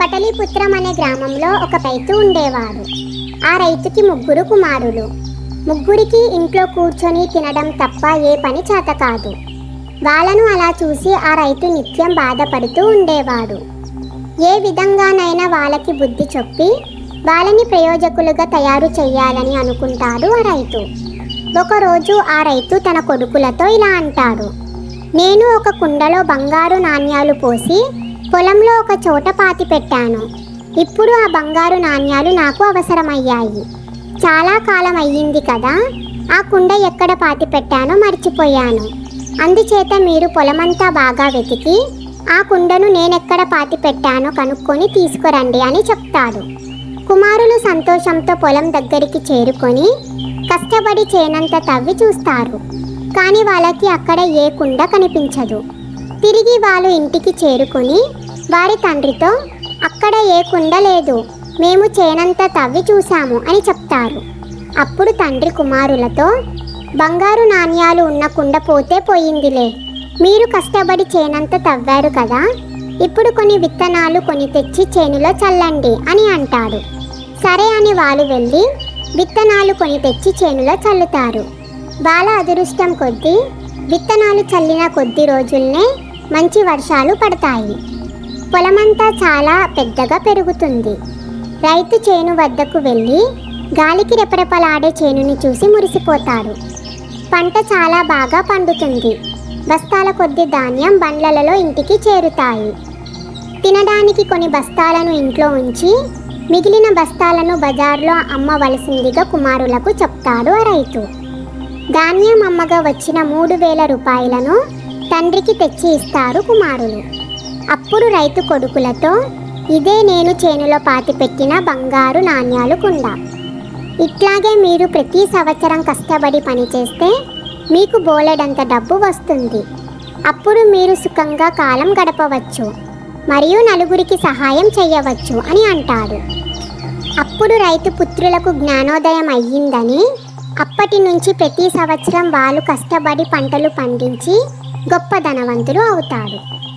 పటలీపుత్రం అనే గ్రామంలో ఒక రైతు ఉండేవాడు. ఆ రైతుకి ముగ్గురు కుమారులు. ముగ్గురికి ఇంట్లో కూర్చొని తినడం తప్ప ఏ పని చేత కాదు. వాళ్ళను అలా చూసి ఆ రైతు నిత్యం బాధపడుతూ ఉండేవాడు. ఏ విధంగానైనా వాళ్ళకి బుద్ధి చెప్పి వాళ్ళని ప్రయోజకులుగా తయారు చేయాలని అనుకుంటాడు ఆ రైతు. ఒకరోజు ఆ రైతు తన కొడుకులతో ఇలా అంటాడు. నేను ఒక కుండలో బంగారు నాణ్యాలు పోసి పొలంలో ఒక చోట పాతి పెట్టాను. ఇప్పుడు ఆ బంగారు నాణ్యాలు నాకు అవసరమయ్యాయి. చాలా కాలం అయ్యింది కదా ఆ కుండ ఎక్కడ పాతి పెట్టానో మర్చిపోయాను. అందుచేత మీరు పొలమంతా బాగా వెతికి ఆ కుండను నేనెక్కడ పాతి పెట్టానో కనుక్కొని తీసుకురండి అని చెప్తాడు. కుమారులు సంతోషంతో పొలం దగ్గరికి చేరుకొని కష్టపడి చేనంత తవ్వి చూస్తారు. కానీ వాళ్ళకి అక్కడ ఏ కుండ కనిపించదు. తిరిగి వాళ్ళు ఇంటికి చేరుకొని వారి తండ్రితో అక్కడ ఏ కుండ లేదు. మేము చేనంత తవ్వి చూశాము అని చెప్తారు. అప్పుడు తండ్రి కుమారులతో బంగారు నాణ్యాలు ఉన్న కుండ పోతే పోయిందిలే. మీరు కష్టపడి చేనంత తవ్వారు కదా. ఇప్పుడు కొన్ని విత్తనాలు కొని తెచ్చి చేనులో చల్లండి అని అంటాడు. సరే అని వాళ్ళు వెళ్ళి విత్తనాలు కొని తెచ్చి చేనులో చల్లుతారు. వాళ్ళ అదృష్టం కొద్దీ విత్తనాలు చల్లిన కొద్ది రోజుల్నే మంచి వర్షాలు పడతాయి. పొలమంతా చాలా పెద్దగా పెరుగుతుంది. రైతు చేను వద్దకు వెళ్ళి గాలికి రెపరెపలాడే చేనుని చూసి మురిసిపోతాడు. పంట చాలా బాగా పండుతుంది. బస్తాల కొద్ది ధాన్యం బండ్లలో ఇంటికి చేరుతాయి. తినడానికి కొన్ని బస్తాలను ఇంట్లో ఉంచి మిగిలిన బస్తాలను బజార్లో అమ్మవలసిందిగా కుమారులకు చెప్తాడు ఆ రైతు. ధాన్యం అమ్మగా వచ్చిన మూడు వేల రూపాయలను తండ్రికి తెచ్చి ఇస్తారు కుమారులు. అప్పుడు రైతు కొడుకులతో ఇదే నేను చేనులో పాతిపెట్టిన బంగారు నాణ్యాలు కుండ. ఇట్లాగే మీరు ప్రతి సంవత్సరం కష్టపడి పనిచేస్తే మీకు బోలెడంత డబ్బు వస్తుంది. అప్పుడు మీరు సుఖంగా కాలం గడపవచ్చు మరియు నలుగురికి సహాయం చేయవచ్చు అని అంటాడు. అప్పుడు రైతు పుత్రులకు జ్ఞానోదయం అయ్యిందని అప్పటి నుంచి ప్రతి సంవత్సరం వాళ్ళు కష్టపడి పంటలు పండించి గొప్ప ధనవంతులు అవుతాడు.